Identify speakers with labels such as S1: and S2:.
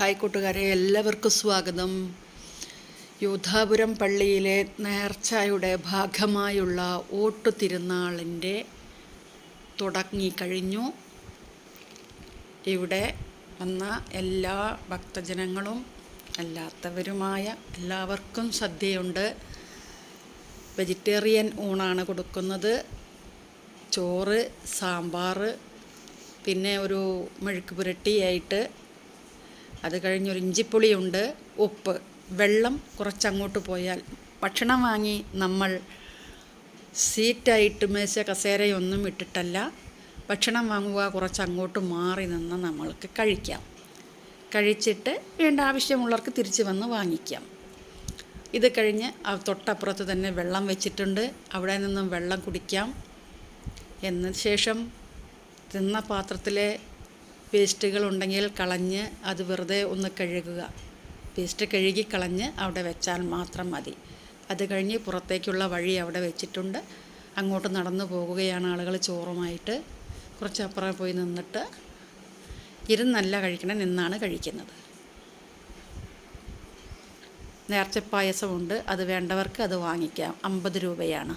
S1: Hi കൂട്ടുകാരെ എല്ലാവർക്കും സ്വാഗതം. യോധാപുരം പള്ളിയിലെ നേർച്ചയുടെ ഭാഗമായുള്ള ഓട്ടു തിരുനാളിന്റെ തുടങ്ങിക്കഴിഞ്ഞു ഇവിടെ വന്ന എല്ലാ ഭക്തജനങ്ങളും അല്ലാത്തവരുമായ എല്ലാവർക്കും സദ്യയുണ്ട്. വെജിറ്റേറിയൻ ഊണാണ് കൊടുക്കുന്നത്. ചോറ് സാമ്പാർ പിന്നെ ഒരു മെഴുക്ക് പുരട്ടിയായിട്ട് അത് കഴിഞ്ഞൊരു ഇഞ്ചിപ്പുളിയുണ്ട് ഉപ്പ് വെള്ളം കുറച്ചങ്ങോട്ട് പോയാൽ ഭക്ഷണം വാങ്ങി നമ്മൾ സീറ്റായിട്ട് മേശ കസേരയൊന്നും ഇട്ടിട്ടല്ല ഭക്ഷണം വാങ്ങുക കുറച്ചങ്ങോട്ട് മാറി നിന്ന് നമ്മൾക്ക് കഴിക്കാം. കഴിച്ചിട്ട് വേണ്ട ആവശ്യമുള്ളവർക്ക് തിരിച്ച് വന്ന് വാങ്ങിക്കാം. ഇത് കഴിഞ്ഞ് തൊട്ടപ്പുറത്ത് തന്നെ വെള്ളം വെച്ചിട്ടുണ്ട് അവിടെ നിന്നും വെള്ളം കുടിക്കാം. എന്ന ശേഷം തിന്ന പാത്രത്തിലെ വേസ്റ്റുകൾ ഉണ്ടെങ്കിൽ കളഞ്ഞ് അത് വെറുതെ ഒന്ന് കഴുകുക. വേസ്റ്റ് കഴുകി കളഞ്ഞ് അവിടെ വെച്ചാൽ മാത്രം മതി. അത് കഴിഞ്ഞ് പുറത്തേക്കുള്ള വഴി അവിടെ വെച്ചിട്ടുണ്ട്. അങ്ങോട്ട് നടന്നു പോകുകയാണ് ആളുകൾ ചോറുമായിട്ട്. കുറച്ചപ്പുറം പോയി നിന്നിട്ട് ഇരുന്നല്ല കഴിക്കണം നിന്നാണ് കഴിക്കുന്നത്. നേർച്ചപ്പായസമുണ്ട് അത് വേണ്ടവർക്ക് അത് വാങ്ങിക്കാം. അമ്പത് രൂപയാണ്.